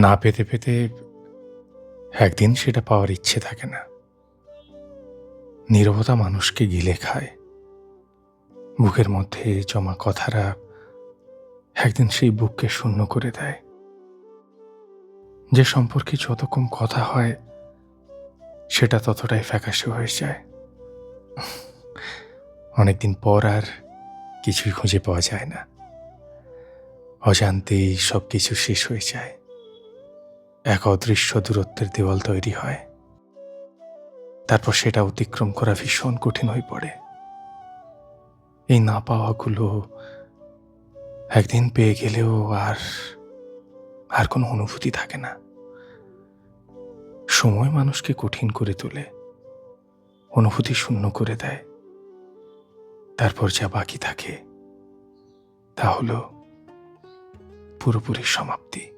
না পেতে পেতে একদিন সেটা পাওয়ার ইচ্ছে থাকে না। নীরবতা মানুষকে গিলে খায়। বুকের মধ্যে জমা কথারা একদিন সেই বুককে শূন্য করে দেয়। যে সম্পর্কে যত কম কথা হয়, সেটা ততটাই ফ্যাকাশে হয়ে যায়। অনেকদিন পর আর কিছুই খুঁজে পাওয়া যায় না। অজান্তেই সব কিছু শেষ হয়ে যায়। এক অদৃশ্য দূরত্বের দেওয়াল তৈরি হয়। তারপর সেটা অতিক্রম করা ভীষণ কঠিন হয়ে পড়ে। এই না পাওয়াগুলো একদিন পেয়ে গেলেও আর আর কোনো অনুভূতি থাকে না। সময় মানুষকে কঠিন করে তোলে, অনুভূতি শূন্য করে দেয়। তারপর যা বাকি থাকে, তা হলো পুরোপুরি সমাপ্তি।